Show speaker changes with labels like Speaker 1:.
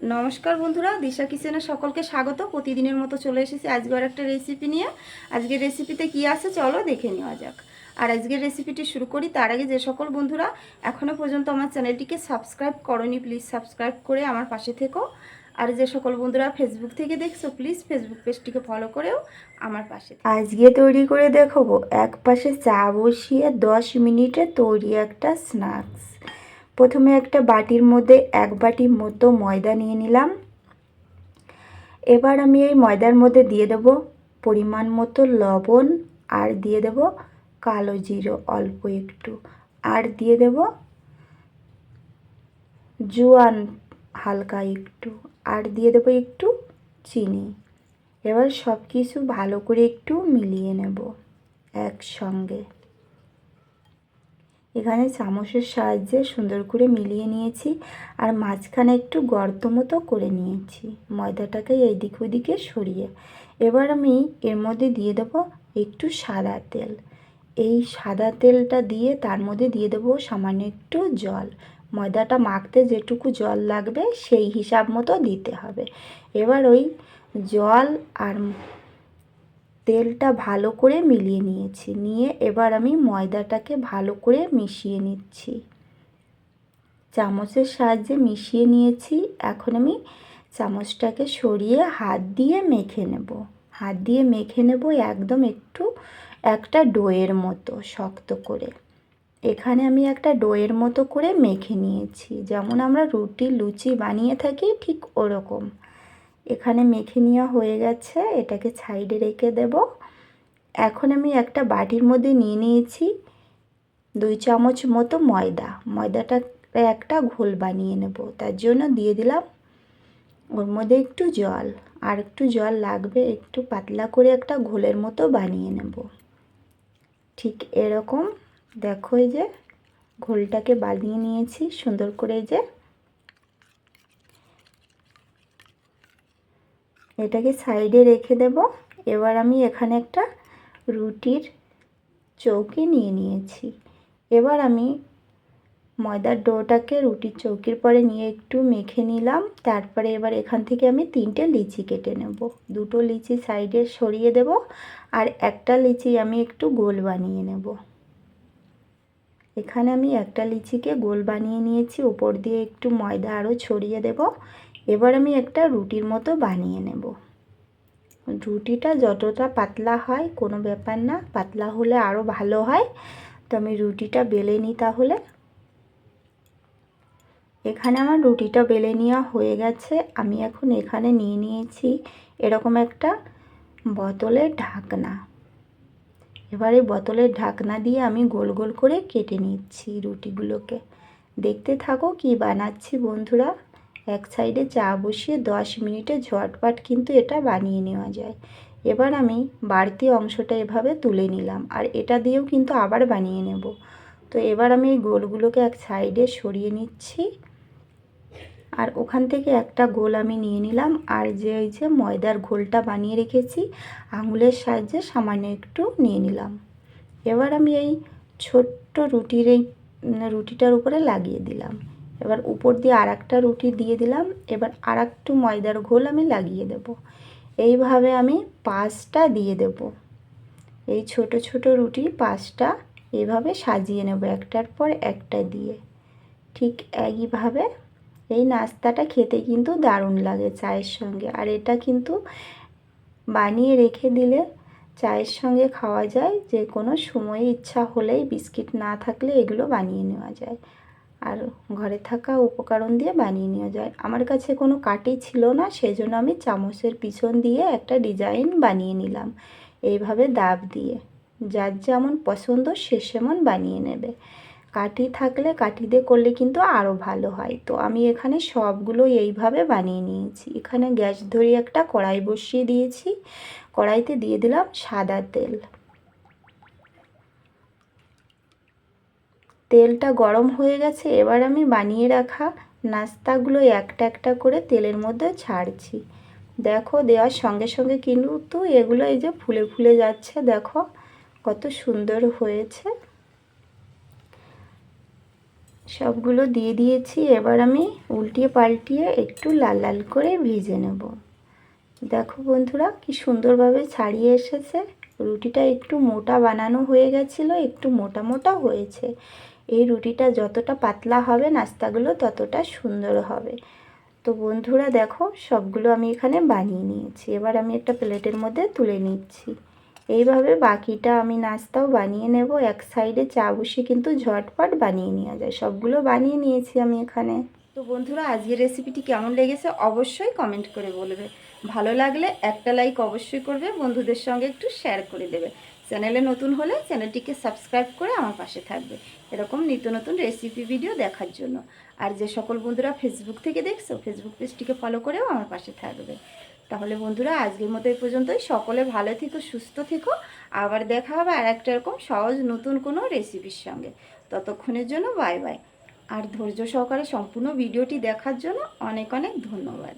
Speaker 1: নমস্কার বন্ধুরা, দিশা কিচেনে সকলকে স্বাগত। প্রতিদিনের মতো চলে এসেছি আজকে আর একটা রেসিপি নিয়ে। আজকের রেসিপিতে কি আছে চলো দেখে নেওয়া যাক। আর আজকের রেসিপিটি শুরু করি, তার আগে যে সকল বন্ধুরা এখনও পর্যন্ত আমার চ্যানেলটিকে সাবস্ক্রাইব করনি প্লিজ সাবস্ক্রাইব করে আমার পাশে থেকো। আর যে সকল বন্ধুরা ফেসবুক থেকে দেখছ প্লিজ ফেসবুক পেজটিকে ফলো করেও আমার পাশে আজকে তৈরি করে দেখাবো এক পাশে চা বসিয়ে দশ মিনিটে তৈরি একটা স্ন্যাক্স প্রথমে একটা বাটির মধ্যে এক বাটি মতো ময়দা নিয়ে নিলাম। এবার আমি এই ময়দার মধ্যে দিয়ে দেব পরিমাণ মতো লবণ আর দিয়ে দেব কালো জিরো অল্প একটু। আর দিয়ে দেব জোয়ান হালকা একটু। আর দিয়ে দেবো একটু চিনি। এবার সব কিছু ভালো করে একটু মিলিয়ে নেব একসঙ্গে। এখানে চামচের সাহায্যে সুন্দর করে মিলিয়ে নিয়েছি আর মাঝখানে একটু গর্ত মতো করে নিয়েছি। ময়দাটাকে এইদিক ওদিকে সরিয়ে। এবার আমি এর মধ্যে দিয়ে দেব একটু সাদা তেল। এই সাদা তেলটা দিয়ে তার মধ্যে দিয়ে দেবো সামান্য একটু জল। ময়দাটা মাখতে যেটুকু জল লাগবে সেই হিসাব মতো দিতে হবে। এবার ওই জল আর তেলটা ভালো করে মিলিয়ে নিয়েছি। নিয়ে এবার আমি ময়দাটাকে ভালো করে মিশিয়ে নিচ্ছি। চামচের সাহায্যে মিশিয়ে নিয়েছি। এখন আমি চামচটাকে সরিয়ে হাত দিয়ে মেখে নেব। হাত দিয়ে মেখে নেব একদম একটু, একটা ডোয়ের মতো শক্ত করে। এখানে আমি একটা ডোয়ের মতো করে মেখে নিয়েছি। যেমন আমরা রুটি, লুচি বানিয়ে থাকি ঠিক ওরকম। এখানে মেখে নেওয়া হয়ে গেছে, এটাকে সাইডে রেখে দেব। এখন আমি একটা বাটির মধ্যে নিয়ে নিয়েছি দুই চামচ মতো ময়দা। ময়দাটা একটা ঘোল বানিয়ে নেব, তার জন্য দিয়ে দিলাম ওর মধ্যে একটু জল। আর একটু জল লাগবে, একটু পাতলা করে একটা ঘোলের মতো বানিয়ে নেব। ঠিক এরকম, দেখো যে, ঘোলটাকে বানিয়ে নিয়েছি সুন্দর করে যে। এটাকে সাইডে রেখে দেব। এবার আমি এখানে একটা রুটির চৌকি নিয়ে নিয়েছি। এবার আমি ময়দার ডোটাকে রুটির চৌকির পরে নিয়ে একটু মেখে নিলাম। তারপরে এবার এখান থেকে আমি তিনটে লিচি কেটে নেব। দুটো লিচি সাইডে সরিয়ে দেব আর একটা লিচি আমি একটু গোল বানিয়ে নেব। এখানে আমি একটা লিচিকে গোল বানিয়ে নিয়েছি। উপর দিয়ে একটু ময়দা আরও ছড়িয়ে দেব। এবার আমি একটা রুটির মতো বানিয়ে নেব। রুটিটা যতটা পাতলা হয়, কোনো ব্যাপার না, পাতলা হলে আরও ভালো হয়। তো আমি রুটিটা বেলে নিই তাহলে। এখানে আমার রুটিটা বেলে নেওয়া হয়ে গেছে। আমি এখন এখানে নিয়ে নিয়েছি এরকম একটা বোতলের ঢাকনা। এবার বোতলের ঢাকনা দিয়ে আমি গোল গোল করে কেটে নিচ্ছি রুটিগুলোকে। দেখতে থাকো কি বানাচ্ছি বন্ধুরা। এক সাইডে চা বসিয়ে দশ মিনিটে ঝটপট কিন্তু এটা বানিয়ে নেওয়া যায়। এবার আমি বাড়তি অংশটা এভাবে তুলে নিলাম আর এটা দিয়েও কিন্তু আবার বানিয়ে নেব। তো এবার আমি এই গোলগুলোকে এক সাইডে সরিয়ে নিচ্ছি। আর ওখান থেকে একটা গোল আমি নিয়ে নিলাম আর যে ওই যে ময়দার ঘোলটা বানিয়ে রেখেছি, আঙুলের সাহায্যে সামান্য একটু নিয়ে নিলাম। এবার আমি এই ছোট্ট রুটির এই রুটিটার উপরে লাগিয়ে দিলাম। এবার উপর দিয়ে আর একটা রুটি দিয়ে দিলাম। এবার আর একটু ময়দার ঘোল আমি লাগিয়ে দেব। এইভাবে আমি পাঁচটা দিয়ে দেব। এই ছোট ছোট রুটি পাঁচটা এভাবে সাজিয়ে নেব একটার পর একটা দিয়ে। ঠিক একইভাবে এই নাস্তাটা খেতে কিন্তু দারুণ লাগে চায়ের সঙ্গে। আর এটা কিন্তু বানিয়ে রেখে দিলে চায়ের সঙ্গে খাওয়া যায় যে কোনো সময়ে ইচ্ছা হলেই বিস্কিট না থাকলে এগুলো বানিয়ে নেওয়া যায়। আর ঘরে থাকা উপকরণ দিয়ে বানিয়ে নেওয়া যায়। আমার কাছে কোনো কাটি ছিল না সেই জন্য আমি চামচের পিছন দিয়ে একটা ডিজাইন বানিয়ে নিলাম, এইভাবে দাব দিয়ে। যার যেমন পছন্দ, সে সেমন বানিয়ে নেবে। কাঠি থাকলে কাঠি দিয়ে করলে কিন্তু আরও ভালো হয়। তো আমি এখানে সবগুলো এইভাবে বানিয়ে নিয়েছি। এখানে গ্যাস ধরিয়ে একটা কড়াই বসিয়ে দিয়েছি। কড়াইতে দিয়ে দিলাম সাদা তেল। তেলটা গরম হয়ে গেছে, এবার আমি বানিয়ে রাখা নাস্তাগুলো একটা একটা করে তেলের মধ্যে ছাড়ছি। দেখো, দেওয়ার সঙ্গে সঙ্গে কিন্তু এগুলো এই যে ফুলে ফুলে যাচ্ছে, দেখো কত সুন্দর হয়েছে। সবগুলো দিয়ে দিয়েছি, এবার আমি উল্টিয়ে পাল্টিয়ে একটু লাল লাল করে ভেজে নেব। দেখো বন্ধুরা, কি সুন্দরভাবে ছাড়িয়ে এসেছে। রুটিটা একটু মোটা বানানো হয়ে গেছিল, একটু মোটা মোটা হয়েছে। এই রুটিটা যতটা পাতলা হবে নাস্তাগুলো ততটা সুন্দর হবে। তো বন্ধুরা দেখো, সবগুলো আমি এখানে বানিয়ে নিয়েছি। এবার আমি একটা প্লেটের মধ্যে তুলে নিচ্ছি। এইভাবে বাকিটা আমি নাস্তাও বানিয়ে নেব। এক সাইডে চা বসিয়ে কিন্তু ঝটপট বানিয়ে নেওয়া যায়। সবগুলো বানিয়ে নিয়েছি আমি এখানে। তো বন্ধুরা, আজকের রেসিপিটি কেমন লেগেছে অবশ্যই কমেন্ট করে বলবে। ভালো লাগলে একটা লাইক অবশ্যই করবে, বন্ধুদের সঙ্গে একটু শেয়ার করে দেবে। চ্যানেলে নতুন হলে চ্যানেলটিকে সাবস্ক্রাইব করে আমার পাশে থাকবে। এরকম নিত্য নতুন রেসিপি ভিডিও দেখার জন্য। আর যে সকল বন্ধুরা ফেসবুক থেকে দেখছ ফেসবুক পেজটিকে ফলো করেও আমার পাশে থাকবে। তাহলে বন্ধুরা, আজকের মতো এই পর্যন্তই। সকলে ভালো থেকো, সুস্থ থেকো। আবার দেখা হবে আর একটা এরকম সহজ নতুন কোনো রেসিপির সঙ্গে। ততক্ষণের জন্য বাই বাই আর ধৈর্য সহকারে সম্পূর্ণ ভিডিওটি দেখার জন্য অনেক অনেক ধন্যবাদ।